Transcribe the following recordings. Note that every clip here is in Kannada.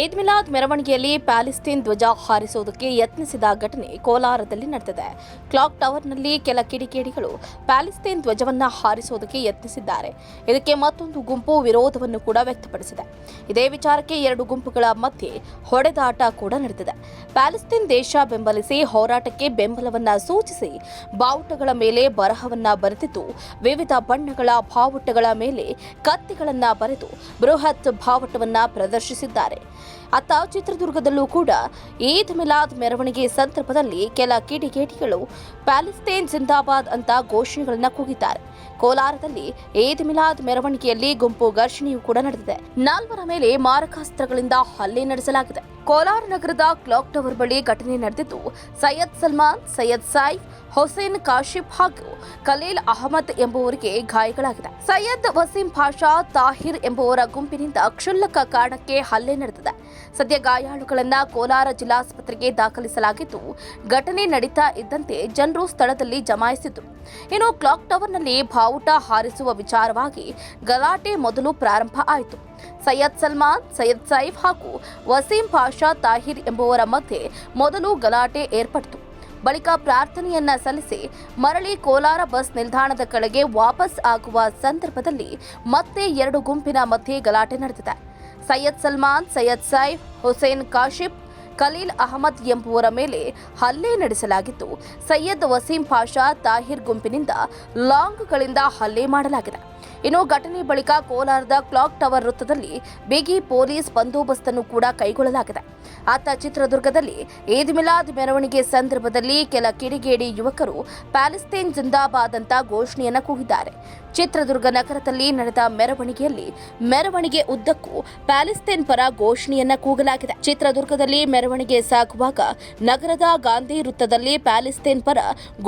ಈದ್ ಮಿಲಾದ್ ಮೆರವಣಿಗೆಯಲ್ಲಿ ಪ್ಯಾಲಿಸ್ತೀನ್ ಧ್ವಜ ಹಾರಿಸುವುದಕ್ಕೆ ಯತ್ನಿಸಿದ ಘಟನೆ ಕೋಲಾರದಲ್ಲಿ ನಡೆದಿದೆ. ಕ್ಲಾಕ್ ಟವರ್ನಲ್ಲಿ ಕೆಲ ಕಿಡಿಕೇಡಿಗಳು ಪ್ಯಾಲಿಸ್ತೀನ್ ಧ್ವಜವನ್ನು ಹಾರಿಸುವುದಕ್ಕೆ ಯತ್ನಿಸಿದ್ದಾರೆ. ಇದಕ್ಕೆ ಮತ್ತೊಂದು ಗುಂಪು ವಿರೋಧವನ್ನು ಕೂಡ ವ್ಯಕ್ತಪಡಿಸಿದೆ. ಇದೇ ವಿಚಾರಕ್ಕೆ ಎರಡು ಗುಂಪುಗಳ ಮಧ್ಯೆ ಹೊಡೆದಾಟ ಕೂಡ ನಡೆದಿದೆ. ಪ್ಯಾಲಿಸ್ತೀನ್ ದೇಶ ಬೆಂಬಲಿಸಿ ಹೋರಾಟಕ್ಕೆ ಬೆಂಬಲವನ್ನ ಸೂಚಿಸಿ ಬಾವುಟಗಳ ಮೇಲೆ ಬರಹವನ್ನ ಬರೆದಿದ್ದು, ವಿವಿಧ ಬಣ್ಣಗಳ ಬಾವುಟಗಳ ಮೇಲೆ ಕತ್ತಿಗಳನ್ನು ಬರೆದು ಬೃಹತ್ ಬಾವುಟವನ್ನ ಪ್ರದರ್ಶಿಸಿದ್ದಾರೆ. ಅತ್ತ ಚಿತ್ರದುರ್ಗದಲ್ಲೂ ಕೂಡ ಈದ್ ಮಿಲಾದ್ ಮೆರವಣಿಗೆ ಸಂದರ್ಭದಲ್ಲಿ ಕೆಲ ಕಿಡಿಗೇಡಿಗಳು ಪ್ಯಾಲೆಸ್ತೇನ್ ಜಿಂದಾಬಾದ್ ಅಂತ ಘೋಷಣೆಗಳನ್ನು ಕೂಗಿದ್ದಾರೆ. ಕೋಲಾರದಲ್ಲಿ ಈದ್ ಮಿಲಾದ್ ಮೆರವಣಿಗೆಯಲ್ಲಿ ಗುಂಪು ಘರ್ಷಣೆಯೂ ಕೂಡ ನಡೆದಿದೆ. ನಾಲ್ವರ ಮೇಲೆ ಮಾರಕಾಸ್ತ್ರಗಳಿಂದ ಹಲ್ಲೆ ನಡೆಸಲಾಗಿದೆ. ಕೋಲಾರ ನಗರದ ಕ್ಲಾಕ್ ಟವರ್ ಬಳಿ ಘಟನೆ ನಡೆದಿದ್ದು, ಸೈಯದ್ ಸಲ್ಮಾನ್, ಸೈಯದ್ ಸಾಯಿಫ್ ಹೊಸೇನ್ ಕಾಶಿಫ್ ಹಾಗೂ ಖಲೀಲ್ ಅಹಮದ್ ಎಂಬುವರಿಗೆ ಗಾಯಗಳಾಗಿದೆ. ಸೈಯದ್ ವಸೀಂ ಪಾಷಾ, ತಾಹಿರ್ ಎಂಬುವರ ಗುಂಪಿನಿಂದ ಕ್ಷುಲ್ಲಕ ಕಾರಣಕ್ಕೆ ಹಲ್ಲೆ ನಡೆದಿದೆ. ಸದ್ಯ ಗಾಯಾಳುಗಳನ್ನು ಕೋಲಾರ ಜಿಲ್ಲಾಸ್ಪತ್ರೆಗೆ ದಾಖಲಿಸಲಾಗಿದ್ದು, ಘಟನೆ ನಡೀತಾ ಇದ್ದಂತೆ ಜನರು ಸ್ಥಳದಲ್ಲಿ ಜಮಾಯಿಸಿದ್ದು. ಇನ್ನು ಕ್ಲಾಕ್ ಟವರ್ನಲ್ಲಿ ಬಾವುಟ ಹಾರಿಸುವ ವಿಚಾರವಾಗಿ ಗಲಾಟೆ ಮೊದಲು ಪ್ರಾರಂಭ ಆಯಿತು. ಸೈಯದ್ ಸಲ್ಮಾನ್, ಸೈಯದ್ ಸೈಫ್ ಹಾಗೂ ವಸೀಂ ಪಾಷಾ, ತಾಹಿರ್ ಎಂಬುವರ ಮಧ್ಯೆ ಮೊದಲು ಗಲಾಟೆ ಏರ್ಪಟ್ಟಿತು ಬಳಿಕ ಪ್ರಾರ್ಥನೆಯನ್ನ ಸಲ್ಲಿಸಿ ಮರಳಿ ಕೋಲಾರ ಬಸ್ ನಿಲ್ದಾಣದ ಕಡೆಗೆ ವಾಪಸ್ ಆಗುವ ಸಂದರ್ಭದಲ್ಲಿ ಮತ್ತೆ ಎರಡು ಗುಂಪಿನ ಮಧ್ಯೆ ಗಲಾಟೆ ನಡೆದಿದೆ. ಸೈಯದ್ ಸಲ್ಮಾನ್, ಸೈಯದ್ ಸೈಫ್, ಹುಸೇನ್ ಕಾಶಿಫ್ ಖಲೀಲ್ ಅಹಮದ್ ಎಂಬುವರ ಮೇಲೆ ಹಲ್ಲೆ ನಡೆಸಲಾಗಿದ್ದು, ಸೈಯದ್ ವಸೀಂ ಪಾಷಾ ತಾಹಿರ್ ಗುಂಪಿನಿಂದ ಲಾಂಗ್ಗಳಿಂದ ಹಲ್ಲೆ ಮಾಡಲಾಗಿದೆ. ಇನ್ನು ಘಟನೆ ಬಳಿಕ ಕೋಲಾರದ ಕ್ಲಾಕ್ ಟವರ್ ವೃತ್ತದಲ್ಲಿ ಬಿಗಿ ಪೊಲೀಸ್ ಬಂದೋಬಸ್ತನ್ನು ಕೂಡ ಕೈಗೊಳ್ಳಲಾಗಿದೆ. ಆತ ಚಿತ್ರದುರ್ಗದಲ್ಲಿ ಈದ್ ಮಿಲಾದ್ ಮೆರವಣಿಗೆ ಸಂದರ್ಭದಲ್ಲಿ ಕೆಲ ಕಿಡಿಗೇಡಿ ಯುವಕರು ಪ್ಯಾಲೆಸ್ತೇನ್ ಜಿಂದಾಬಾದ್ ಅಂತ ಘೋಷಣೆಯನ್ನು ಕೂಗಿದ್ದಾರೆ. ಚಿತ್ರದುರ್ಗ ನಗರದಲ್ಲಿ ನಡೆದ ಮೆರವಣಿಗೆಯಲ್ಲಿ ಮೆರವಣಿಗೆ ಉದ್ದಕ್ಕೂ ಪ್ಯಾಲೆಸ್ತೇನ್ ಪರ ಘೋಷಣೆಯನ್ನ ಕೂಗಲಾಗಿದೆ. ಚಿತ್ರದುರ್ಗದಲ್ಲಿ ಮೆರವಣಿಗೆ ಸಾಗುವಾಗ ನಗರದ ಗಾಂಧಿ ವೃತ್ತದಲ್ಲಿ ಪ್ಯಾಲೆಸ್ತೇನ್ ಪರ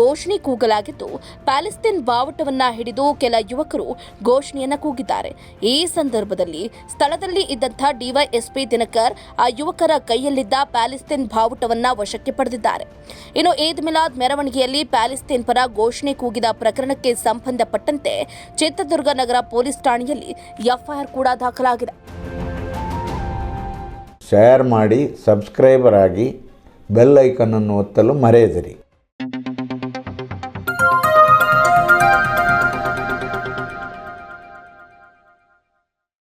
ಘೋಷಣೆ ಕೂಗಲಾಗಿದ್ದು, ಪ್ಯಾಲೆಸ್ತೇನ್ ಬಾವುಟವನ್ನ ಹಿಡಿದು ಕೆಲ ಯುವಕರು ಘೋಷಣೆಯನ್ನ ಕೂಗಿದ್ದಾರೆ. ಈ ಸಂದರ್ಭದಲ್ಲಿ ಸ್ಥಳದಲ್ಲಿ ಇದ್ದಂಥ ಡಿವೈಎಸ್ಪಿ ದಿನಕರ್ ಆ ಯುವಕರ ಕೈಯಲ್ಲಿದ್ದ ಪ್ಯಾಲಿಸ್ತೀನ್ ಬಾವುಟವನ್ನ ವಶಕ್ಕೆ ಪಡೆದಿದ್ದಾರೆ. ಇನ್ನು ಈದ್ ಮಿಲಾದ್ ಮೆರವಣಿಗೆಯಲ್ಲಿ ಪ್ಯಾಲಿಸ್ತೀನ್ ಪರ ಘೋಷಣೆ ಕೂಗಿದ ಪ್ರಕರಣಕ್ಕೆ ಸಂಬಂಧಪಟ್ಟಂತೆ ಚಿತ್ರದುರ್ಗ ನಗರ ಪೊಲೀಸ್ ಠಾಣೆಯಲ್ಲಿ ಎಫ್ಐಆರ್ ಕೂಡ ದಾಖಲಾಗಿದೆ. ಶೇರ್ ಮಾಡಿ ಸಬ್ಸ್ಕ್ರೈಬರ್ ಆಗಿ ಬೆಲ್ ಐಕನನ್ನು ಒತ್ತಲು ಮರೆಯದಿರಿ.